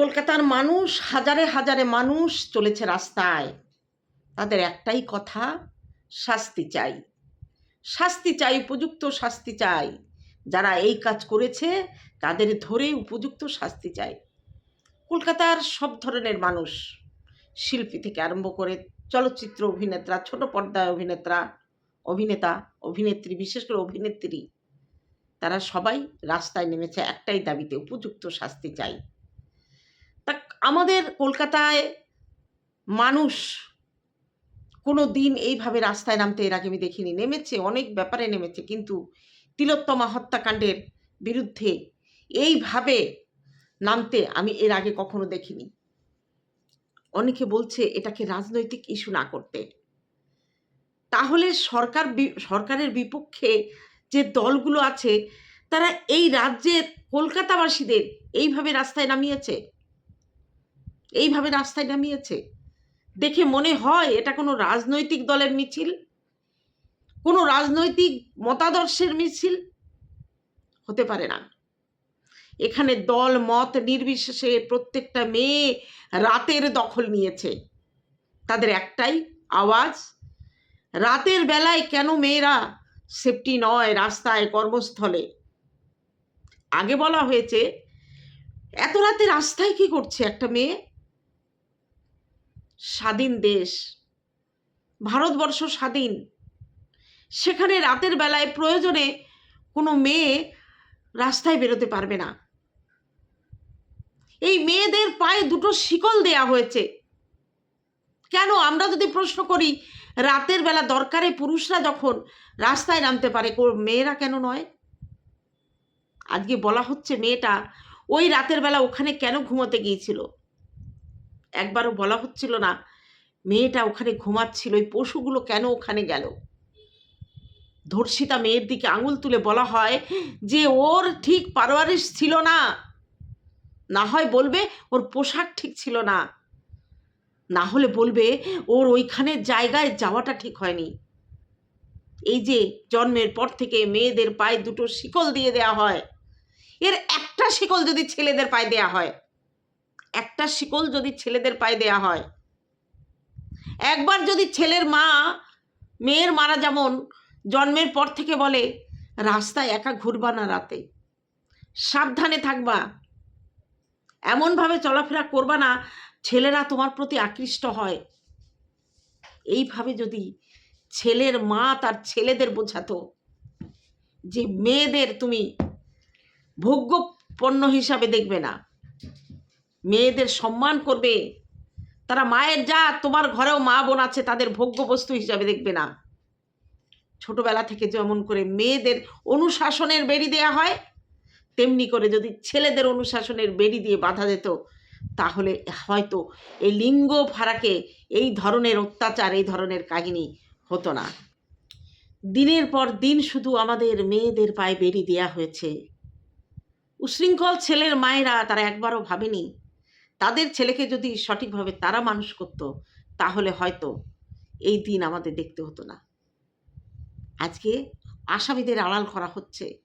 কলকাতার মানুষ, হাজারে হাজারে মানুষ চলেছে রাস্তায়। তাদের একটাই কথা, শাস্তি চাই। শাস্তি চাই, উপযুক্ত শাস্তি চাই। যারা এই কাজ করেছে, তাদের ধরে উপযুক্ত শাস্তি চাই। কলকাতার সব ধরনের মানুষ, শিল্পী থেকে আরম্ভ করে চলচ্চিত্র অভিনেতা, ছোট পর্দায় অভিনেতা অভিনেতা, অভিনেত্রী, বিশেষ করে অভিনেত্রী, তারা সবাই রাস্তায় নেমেছে একটাই দাবিতে, উপযুক্ত শাস্তি চাই। তা আমাদের কলকাতায় মানুষ কোনো দিন এইভাবে রাস্তায় নামতে এর আগে আমি দেখিনি। নেমেছে, অনেক ব্যাপারে নেমেছে, কিন্তু তিলোত্তমা হত্যাকাণ্ডের বিরুদ্ধে এইভাবে নামতে আমি এর আগে কখনো দেখিনি। অনেকে বলছে এটাকে রাজনৈতিক ইস্যু না করতে। তাহলে সরকার সরকারের বিপক্ষে যে দলগুলো আছে, তারা এই রাজ্যের কলকাতাবাসীদের এইভাবে রাস্তায় নামিয়েছে? এইভাবে রাস্তায় নামিয়েছে। দেখে মনে হয় এটা কোনো রাজনৈতিক দলের মিছিল, কোনো রাজনৈতিক মতাদর্শের মিছিল, হতে পারে না। এখানে দল মত নির্বিশেষে প্রত্যেকটা মেয়ে রাতের দখল নিয়েছে। তাদের একটাই আওয়াজ, রাতের বেলায় কেন মেয়েরা সেফটি নয় রাস্তায় কর্মস্থলে? আগে বলা হয়েছে, এত রাতে রাস্তায় কি করছে একটা মেয়ে? স্বাধীন দেশ, ভারতবর্ষ স্বাধীন। সেখানে রাতের বেলায় প্রয়োজনে কোনো মেয়ে রাস্তায় বেরোতে পারবে না। এই মেয়েদের পায়ে দুটো শিকল দেয়া হয়েছে। কেন? আমরা যদি প্রশ্ন করি, রাতের বেলা দরকারে পুরুষরা যখন রাস্তায় নামতে পারে মেয়েরা কেন নয়? আজকে বলা হচ্ছে মেয়েটা ওই রাতের বেলা ওখানে কেন ঘুমোতে গিয়েছিল? একবারও বলা হচ্ছিল না, মেয়েটা ওখানে ঘুমাচ্ছিল, ওই পশুগুলো কেন ওখানে গেল? ধর্ষিতা মেয়ের দিকে আঙুল তুলে বলা হয় যে ওর ঠিক পারওয়ারিশ ছিল না। না হয় বলবে ওর পোশাক ঠিক ছিল না। না হলে বলবে ওর ওইখানে জায়গায় যাওয়াটা ঠিক হয়নি। এই যে জন্মের পর থেকে মেয়েদের পায়ে দুটো শিকল দিয়ে দেয়া হয়। এর একটা শিকল যদি ছেলেদের পায়ে দেয়া হয় একটা শিকল যদি ছেলেদের পায়ে দেয়া হয়। একবার যদি ছেলের মা, মেয়ের মারা যেমন জন্মের পর থেকে বলে, রাস্তায় একা ঘুরবা না রাতে। সাবধানে থাকবা। এমনভাবে চলাফেরা করবা না, ছেলেরা তোমার প্রতি আকৃষ্ট হয়। এইভাবে যদি ছেলের মা তার ছেলেদের বোঝাতো, যে মেয়েদের তুমি ভোগ্য পণ্য হিসাবে দেখবে না। মেয়েদের সম্মান করবে। তারা মায়ের যা তোমার ঘরেও মা বোন আছে, তাদের ভোগ্য বস্তু হিসাবে দেখবে না। ছোটবেলা থেকে যেমন করে মেয়েদের অনুশাসনের বেরি দেয়া হয়, তেমনি করে যদি ছেলেদের অনুশাসনের বেরি দিয়ে বাধা দিত, তাহলে হয়তো এই লিঙ্গ ফারাকে এই ধরনের অত্যাচার, এই ধরনের কাহিনী হতো না। দিনের পর দিন শুধু আমাদের মেয়েদের পায়ে বেরি দেয়া হয়েছে। উশৃঙ্খল ছেলের মায়েরা তারা একবারও ভাবেনি তাদের ছেলেকে যদি সঠিকভাবে তারা মানুষ করত, তাহলে হয়তো এই দিন আমাদের দেখতে হতো না। আজকে আসামিদের আড়াল করা হচ্ছে।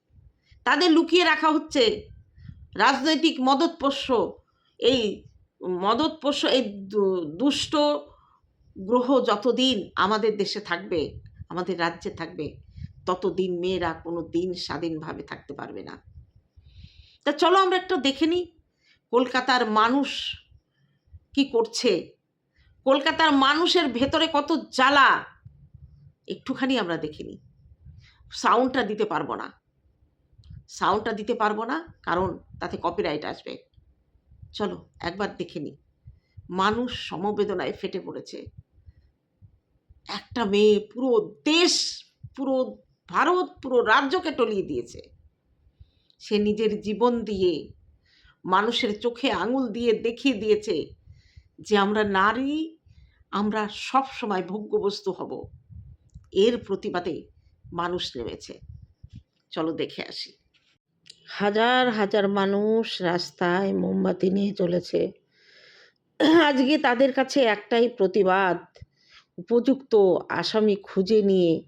তাদের লুকিয়ে রাখা হচ্ছে। রাজনৈতিক মদতপোষ্য, এই মদতপোষ্য, এই দুষ্ট গ্রহ যতদিন আমাদের দেশে থাকবে, আমাদের রাজ্যে থাকবে, ততদিন মেয়েরা কোনো দিন স্বাধীনভাবে থাকতে পারবে না। তা চলো আমরা একটু দেখে নিই কলকাতার মানুষ কি করছে? কলকাতার মানুষের ভেতরে কত জ্বালা? একটুখানি আমরা দেখে নিই। সাউন্ডটা দিতে পারব না। সাউন্ডটা দিতে পারব না, কারণ তাতে কপিরাইট আসবে। চলো, একবার দেখে নিই। মানুষ সমবেদনায় ফেটে পড়েছে। একটা মেয়ে পুরো দেশ, পুরো ভারত, পুরো রাজ্যকে টলিয়ে দিয়েছে। সে নিজের জীবন দিয়ে মানুষের চোখে আঙুল দিয়ে দেখিয়ে দিয়েছে যে আমরা নারী, আমরা সব সময় ভোগ্যবস্তু হব। এর প্রতিবাদে মানুষ নেমেছে। চলো দেখে আসি। হাজার হাজার মানুষ রাস্তায় মোমবাতি নিয়ে চলেছে। আজকে তাদের কাছে একটাই প্রতিবাদ, উপযুক্ত আসামি খুঁজে নিয়ে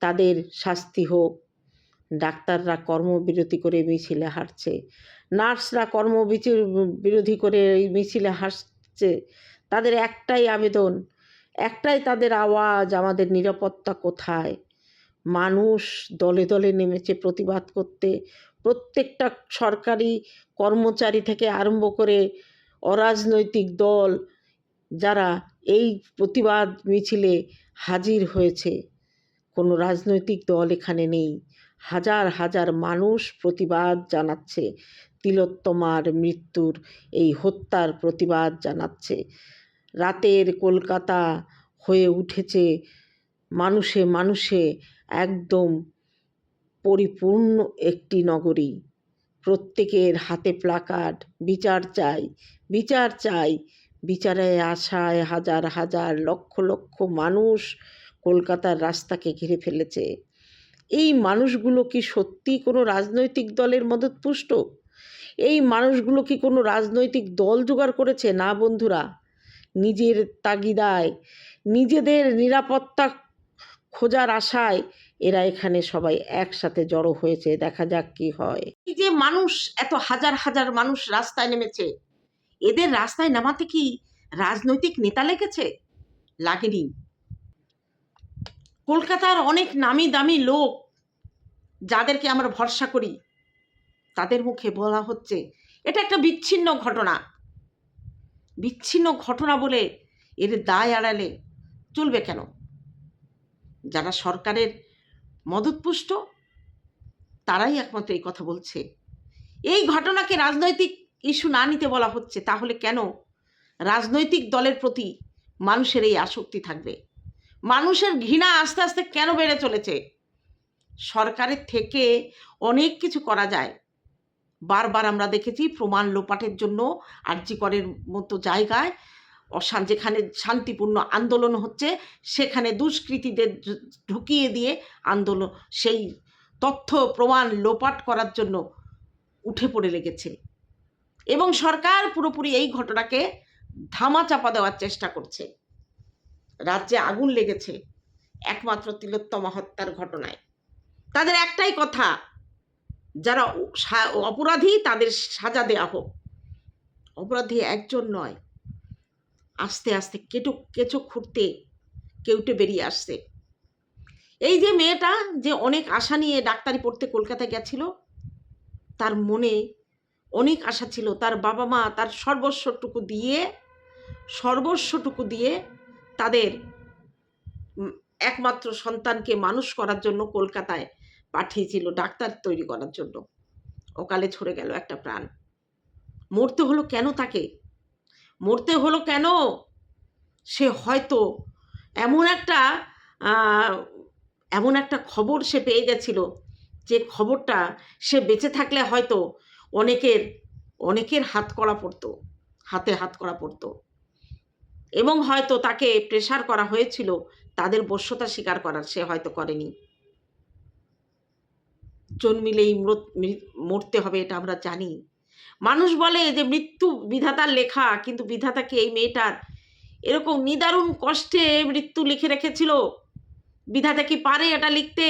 তাদের শাস্তি হোক। ডাক্তাররা কর্মবিরতি করে মিছিলে হাঁটছে। নার্সরা কর্মবিচি বিরোধী করে এই মিছিলে হাসছে। তাদের একটাই আবেদন, একটাই তাদের আওয়াজ, আমাদের নিরাপত্তা কোথায়? মানুষ দলে দলে নেমেছে প্রতিবাদ করতে। প্রত্যেকটা সরকারি কর্মচারী থেকে আরম্ভ করে অরাজনৈতিক দল যারা এই প্রতিবাদ মিছিলে হাজির হয়েছে। কোনো রাজনৈতিক দল এখানে নেই। হাজার হাজার মানুষ প্রতিবাদ জানাচ্ছে। তিলোত্তমার মৃত্যুর এই হত্যার প্রতিবাদ জানাচ্ছে। রাতের কলকাতা হয়ে উঠেছে মানুষে মানুষে একদম পরিপূর্ণ একটি নগরী। প্রত্যেকের হাতে প্লাকার্ড, বিচার চাই বিচার চাই। বিচারে আশায় হাজার হাজার লক্ষ লক্ষ মানুষ কলকাতার রাস্তাকে ঘিরে ফেলেছে। এই মানুষগুলো কি সত্যি কোনো রাজনৈতিক দলের মদতপুষ্ট? এই মানুষগুলো কি কোনো রাজনৈতিক দল জোগাড় করেছে? না, বন্ধুরা। নিজের তাগিদায়, নিজেদের নিরাপত্তা খোঁজার আশায় এরা এখানে সবাই একসাথে জড়ো হয়েছে। দেখা যাক কি হয়। এই যে মানুষ, এত হাজার হাজার মানুষ রাস্তায় নেমেছে। এদের রাস্তায় নামাতে কি রাজনৈতিক নেতা লেগেছে? লাগেনি। কলকাতার অনেক নামি দামি লোক, যাদেরকে আমরা ভরসা করি তাদের মুখে বলা হচ্ছে, এটা একটা বিচ্ছিন্ন ঘটনা। বিচ্ছিন্ন ঘটনা বলে এর দায় এড়ালে চলবে কেন? যারা সরকারের মদতপুষ্ট, তারাই একমাত্র এই কথা বলছে। এই ঘটনাকে রাজনৈতিক ইস্যু না নিতে বলা হচ্ছে, তাহলে কেন রাজনৈতিক দলের প্রতি মানুষের এই আসক্তি থাকবে? মানুষের ঘৃণা আস্তে আস্তে কেন বেড়ে চলেছে? সরকারের থেকে অনেক কিছু করা যায়। বারবার আমরা দেখেছি প্রমাণ লোপাটের জন্য আর্যিকরের মতো জায়গায় অশান যেখানে শান্তিপূর্ণ আন্দোলন হচ্ছে, সেখানে দুষ্কৃতীদের ঢুকিয়ে দিয়ে আন্দোলন সেই তথ্য প্রমাণ লোপাট করার জন্য উঠে পড়ে লেগেছে। এবং সরকার পুরোপুরি এই ঘটনাকে ধামা চাপা দেওয়ার চেষ্টা করছে। রাজ্যে আগুন লেগেছে একমাত্র তিলোত্তমা হত্যার ঘটনায়। তাদের একটাই কথা যারা অপরাধী তাদের সাজা দেওয়া হোক। অপরাধী একজন নয়। আস্তে আস্তে কেটো, কেঁচো খুঁড়তে কেউটে বেরিয়ে আসছে। এই যে মেয়েটা যে অনেক আশা নিয়ে ডাক্তারি পড়তে কলকাতায় গেছিল, তার মনে অনেক আশা ছিল। তার বাবা মা তার সর্বস্বটুকু দিয়ে সর্বস্বটুকু দিয়ে তাদের একমাত্র সন্তানকে মানুষ করার জন্য কলকাতায় পাঠিয়েছিল ডাক্তার তৈরি করার জন্য। অকালে ছড়ে গেল একটা প্রাণ। মরতে হলো কেন তাকে? মরতে হলো কেন? সে হয়তো এমন একটা এমন একটা খবর সে পেয়ে গেছিল, যে খবরটা সে বেঁচে থাকলে হয়তো অনেকের অনেকের হাত করা পড়তো, হাতে হাত করা পড়তো। এবং হয়তো তাকে প্রেশার করা হয়েছিল, তাদের বশ্যতা স্বীকার করার সে হয়তো করেনি। জন্মিলেই মরতে হবে এটা আমরা জানি। মানুষ বলে যে মৃত্যু বিধাতার লেখা, কিন্তু বিধাতাকে এই মেয়েটার? এরকম নিদারুণ কষ্টে মৃত্যু লিখে রেখেছিল। বিধাতা কি পারে এটা লিখতে?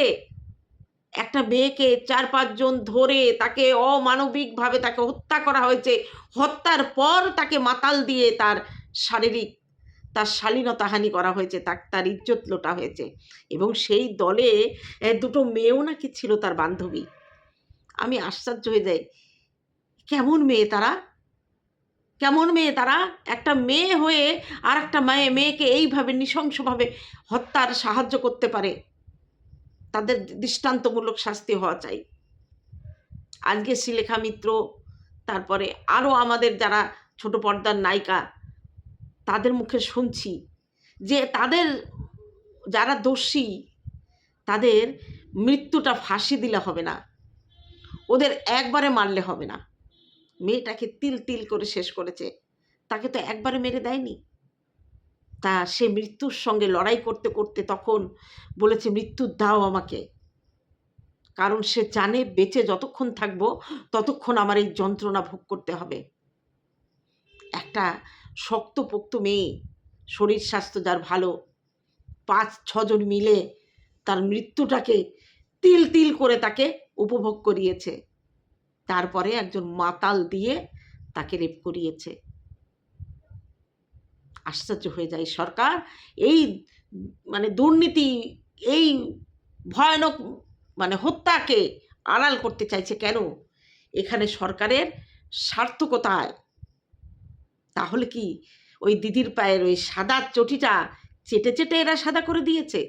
একটা মেয়েকে চার, পাঁচজন ধরে তাকে অমানবিকভাবে তাকে হত্যা করা হয়েছে। হত্যার পর তাকে মাতাল দিয়ে তার শারীরিক তার শালীনতাহানি করা হয়েছে, তার তার ইজ্জত লোটা হয়েছে। এবং সেই দলে দুটো মেয়েও নাকি ছিল তার বান্ধবী। আমি আশ্চর্য হয়ে যাই, কেমন মেয়ে তারা? কেমন মেয়ে তারা? একটা মেয়ে হয়ে আর একটা মেয়ে মেয়েকে এইভাবে নৃশংসভাবে হত্যার সাহায্য করতে পারে। তাদের দৃষ্টান্তমূলক শাস্তি হওয়া চাই। আজকে শ্রীলেখা মিত্র, তারপরে আরও আমাদের যারা ছোট পর্দার নায়িকা তাদের মুখে শুনছি যে তাদের যারা দোষী, তাদের মৃত্যুটা ফাঁসি দিলে হবে না। ওদের একবারে মারলে হবে না। মেয়েটাকে তিল তিল করে শেষ করেছে। তাকে তো একবারে মেরে দেয়নি। তা সে মৃত্যুর সঙ্গে লড়াই করতে করতে তখন বলেছে, মৃত্যু দাও আমাকে। কারণ সে জানে বেঁচে যতক্ষণ থাকব, ততক্ষণ আমার এই যন্ত্রণা ভোগ করতে হবে। একটা শক্তপোক্ত মেয়ে। শরীর স্বাস্থ্য যার ভালো। পাঁচ, ছজন মিলে তার মৃত্যুটাকে তিল তিল করে তাকে উপভোগ করিয়েছে। তারপরে একজন মাতাল দিয়ে তাকে রেপ করিয়েছে। আশ্চর্য হয়ে যায় সরকার। এই মানে দুর্নীতি, এই ভয়ানক মানে হত্যাকে আড়াল করতে চাইছে কেন? এখানে সরকারের স্বার্থ কোথায় তাহলে কি ওই দিদির পায়ের ওই সাদা চটিটা চেটে চেটে এরা সাদা করে দিয়েছে?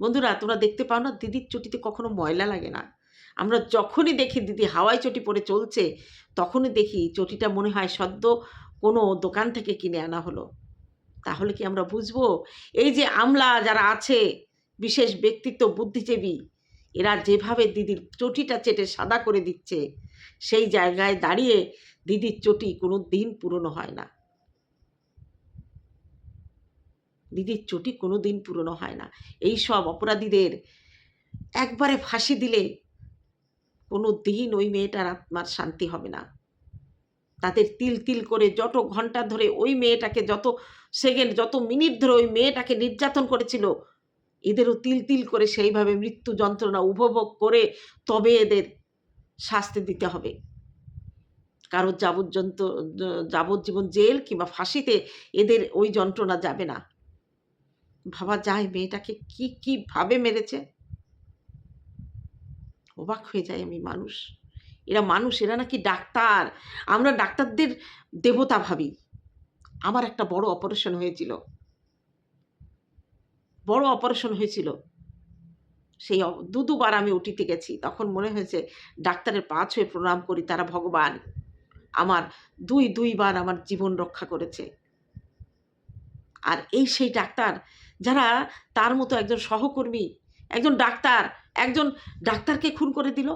বন্ধুরা, তোমরা দেখতে পাও না, দিদির চটিতে কখনো ময়লা লাগে না। আমরা যখনই দেখি দিদি হাওয়াই চটি পরে চলছে, তখনই দেখি চটিটা মনে হয় সদ্য কোনো দোকান থেকে কিনে আনা হলো। তাহলে কি আমরা বুঝব? এই যে আমলা যারা আছে, বিশেষ ব্যক্তিত্ব বুদ্ধিজীবী, এরা যেভাবে দিদির চটিটা চেটে সাদা করে দিচ্ছে, সেই জায়গায় দাঁড়িয়ে দিদির চটি কোনো দিন পুরনো হয় না। দিদির চটি কোনো দিন পুরনো হয় না। এই সব অপরাধীদের একবারে ফাঁসি দিলে কোনো দিন ওই মেয়েটার আত্মার শান্তি হবে না। তাদের তিল তিল করে যত ঘণ্টা ধরে ওই মেয়েটাকে যত সেকেন্ড, যত মিনিট ধরে ওই মেয়েটাকে নির্যাতন করেছিল, এদেরও তিল তিল করে সেইভাবে মৃত্যু যন্ত্রণা উপভোগ করে তবে এদের শাস্তি দিতে হবে। কারোর যাবজ্জন্ত, যাবজ্জীবন জেল কিংবা ফাঁসিতে এদের ওই যন্ত্রণা যাবে না। ভাবা যায়, মেয়েটাকে কি, কীভাবে মেরেছে? অবাক হয়ে যায় আমি মানুষ। এরা মানুষ, এরা নাকি ডাক্তার। আমরা ডাক্তারদের দেবতা ভাবি। আমার একটা বড় অপারেশন হয়েছিল। বড় অপারেশন হয়েছিল। সেই দু দুবার আমি ওটিতে গেছি। তখন মনে হয়েছে, ডাক্তারের পা ছুঁয়ে প্রণাম করি, তারা ভগবান। আমার দুই দুইবার আমার জীবন রক্ষা করেছে। আর এই সেই ডাক্তার যারা তার মতো একজন সহকর্মী, একজন ডাক্তার, একজন ডাক্তারকে খুন করে দিল।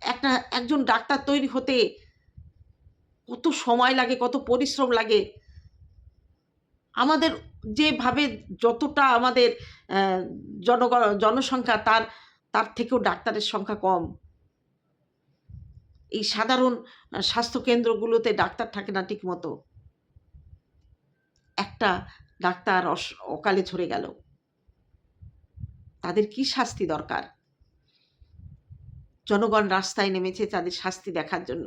একটা, একজন ডাক্তার তৈরি হতে কত সময় লাগে, কত পরিশ্রম লাগে। আমাদের যেভাবে যতটা আমাদের জনগণ জনসংখ্যা তার তার থেকেও ডাক্তারের সংখ্যা কম। এই সাধারণ স্বাস্থ্যকেন্দ্রগুলোতে ডাক্তার থাকে না ঠিক মতো একটা ডাক্তার অকালে ঝরে গেল। তাদের কি শাস্তি দরকার? জনগণ রাস্তায় নেমেছে তাদের শাস্তি দেখার জন্য।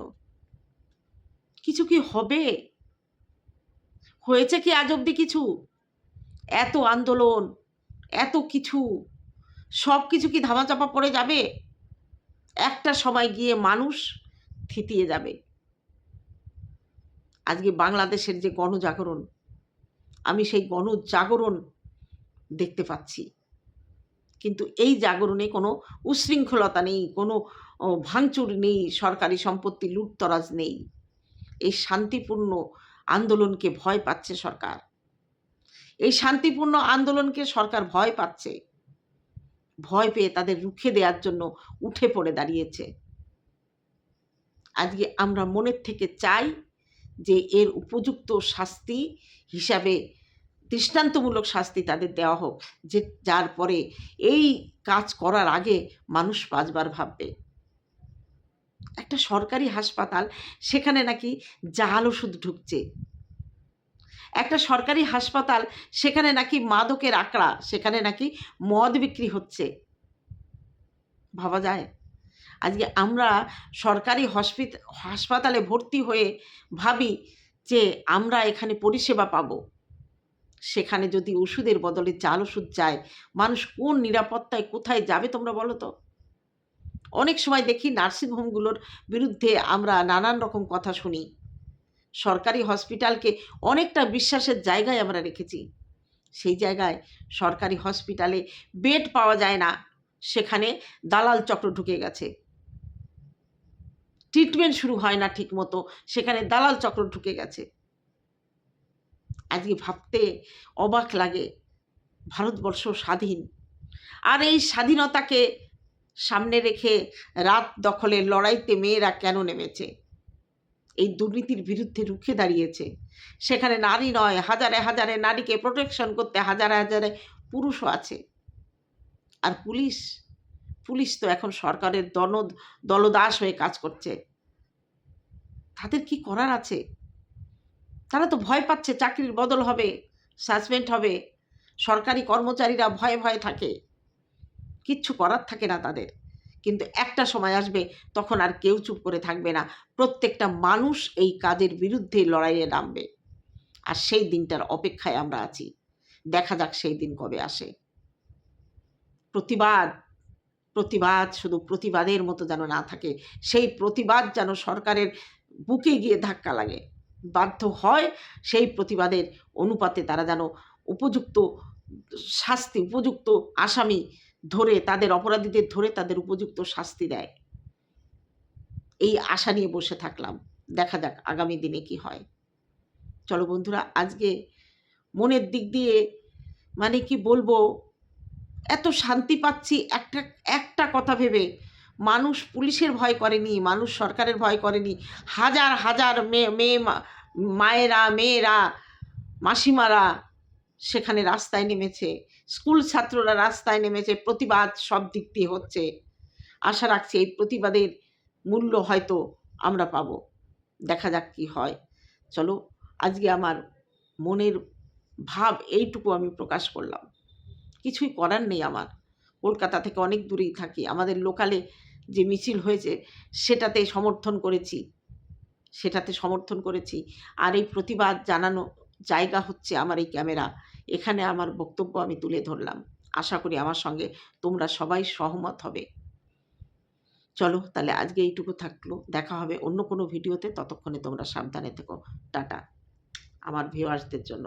কিছু কি হবে? হয়েছে কি আজ অবধি কিছু? এত আন্দোলন, এত কিছু সব কিছু কি ধামাচাপা পড়ে যাবে? একটা সময় গিয়ে মানুষ থিতিয়ে যাবে। আজকে বাংলাদেশের যে গণজাগরণ, আমি সেই গণজাগরণ দেখতে পাচ্ছি। কিন্তু এই জাগরণে কোনো উশৃঙ্খলতা নেই, কোনো ভাঙচুর নেই, সরকারি সম্পত্তি লুটতরাজ নেই। এই শান্তিপূর্ণ আন্দোলনকে ভয় পাচ্ছে সরকার। এই শান্তিপূর্ণ আন্দোলনকে সরকার ভয় পাচ্ছে। ভয় পেয়ে তাদের রুখে দেওয়ার জন্য উঠে পড়ে দাঁড়িয়েছে। আজকে আমরা মনের থেকে চাই যে এর উপযুক্ত শাস্তি হিসাবে, দৃষ্টান্তমূলক শাস্তি তাদের দেওয়া হোক, যে যার পরে এই কাজ করার আগে মানুষ পাঁচবার ভাববে। একটা সরকারি হাসপাতাল, সেখানে নাকি জাল ওষুধ ঢুকছে। একটা সরকারি হাসপাতাল, সেখানে নাকি মাদকের আঁকড়া, সেখানে নাকি মদ বিক্রি হচ্ছে। ভাবা যায়? আজকে আমরা সরকারি হসপিট হাসপাতালে ভর্তি হয়ে ভাবি যে আমরা এখানে পরিষেবা পাব। সেখানে যদি ওষুধের বদলে চাল ওষুধ যায়, মানুষ কোন নিরাপত্তায় কোথায় যাবে তোমরা বলো তো? অনেক সময় দেখি নার্সিংহোমগুলোর বিরুদ্ধে আমরা নানান রকম কথা শুনি। সরকারি হসপিটালকে অনেকটা বিশ্বাসের জায়গায় আমরা রেখেছি। সেই জায়গায় সরকারি হসপিটালে বেড পাওয়া যায় না। সেখানে দালাল চক্র ঢুকে গেছে। ট্রিটমেন্ট শুরু হয় না ঠিক মতো সেখানে দালাল চক্র ঢুকে গেছে। আজকে ভাবতে অবাক লাগে ভারতবর্ষ স্বাধীন। আর এই স্বাধীনতাকে সামনে রেখে রাত দখলের লড়াইতে মেয়েরা কেন নেমেছে? এই দুর্নীতির বিরুদ্ধে রুখে দাঁড়িয়েছে। সেখানে নারী নয়, হাজারে হাজারে নারীকে প্রোটেকশন করতে হাজারে হাজারে পুরুষও আছে। আর পুলিশ পুলিশ তো এখন সরকারের দন দলদাস হয়ে কাজ করছে। তাদের কি করার আছে? তারা তো ভয় পাচ্ছে চাকরির বদল হবে সাসপেন্ড হবে। সরকারি কর্মচারীরা ভয়ে ভয়ে থাকে। কিচ্ছু করার থাকে না তাদের। কিন্তু একটা সময় আসবে, তখন আর কেউ চুপ করে থাকবে না। প্রত্যেকটা মানুষ এই কাজের বিরুদ্ধে লড়াইয়ে নামবে। আর সেই দিনটার অপেক্ষায় আমরা আছি। দেখা যাক সেই দিন কবে আসে। প্রতিবাদ। প্রতিবাদ, শুধু প্রতিবাদের মতো যেন না থাকে, সেই প্রতিবাদ যেন সরকারের বুকে গিয়ে ধাক্কা লাগে। বাধ্য হয় সেই প্রতিবাদের অনুপাতে তারা যেন উপযুক্ত শাস্তি, উপযুক্ত আসামি ধরে, তাদের অপরাধীদের ধরে তাদের উপযুক্ত শাস্তি দেয়। এই আশা নিয়ে বসে থাকলাম। দেখা যাক আগামী দিনে কি হয়। চলো বন্ধুরা, আজকে মনের দিক দিয়ে মানে কি বলব? এত শান্তি পাচ্ছি, একটা একটা কথা ভেবে। মানুষ পুলিশের ভয় করেনি, মানুষ সরকারের ভয় করেনি। হাজার হাজার মেয়ে মেয়ে মায়েরা, মেয়েরা, মাসিমারা সেখানে রাস্তায় নেমেছে। স্কুল ছাত্ররা রাস্তায় নেমেছে, প্রতিবাদ সব দিক দিয়ে হচ্ছে। আশা রাখছি এই প্রতিবাদের মূল্য হয়তো আমরা পাব। দেখা যাক কি হয়। চলো, আজকে আমার মনের ভাব এইটুকু আমি প্রকাশ করলাম। কিছুই করার নেই আমার। কলকাতা থেকে অনেক দূরেই থাকি। আমাদের লোকালে যে মিছিল হয়েছে, সেটাতে সমর্থন করেছি। সেটাতে সমর্থন করেছি। আর এই প্রতিবাদ জানানো জায়গা হচ্ছে আমার এই ক্যামেরা। এখানে আমার বক্তব্য আমি তুলে ধরলাম। আশা করি আমার সঙ্গে তোমরা সবাই সহমত হবে। চলো তাহলে আজকে এইটুকু থাকল। দেখা হবে অন্য কোনো ভিডিওতে। ততক্ষণে তোমরা সাবধানে থেকো। টাটা। আমার ভিউয়ার্সদের জন্য।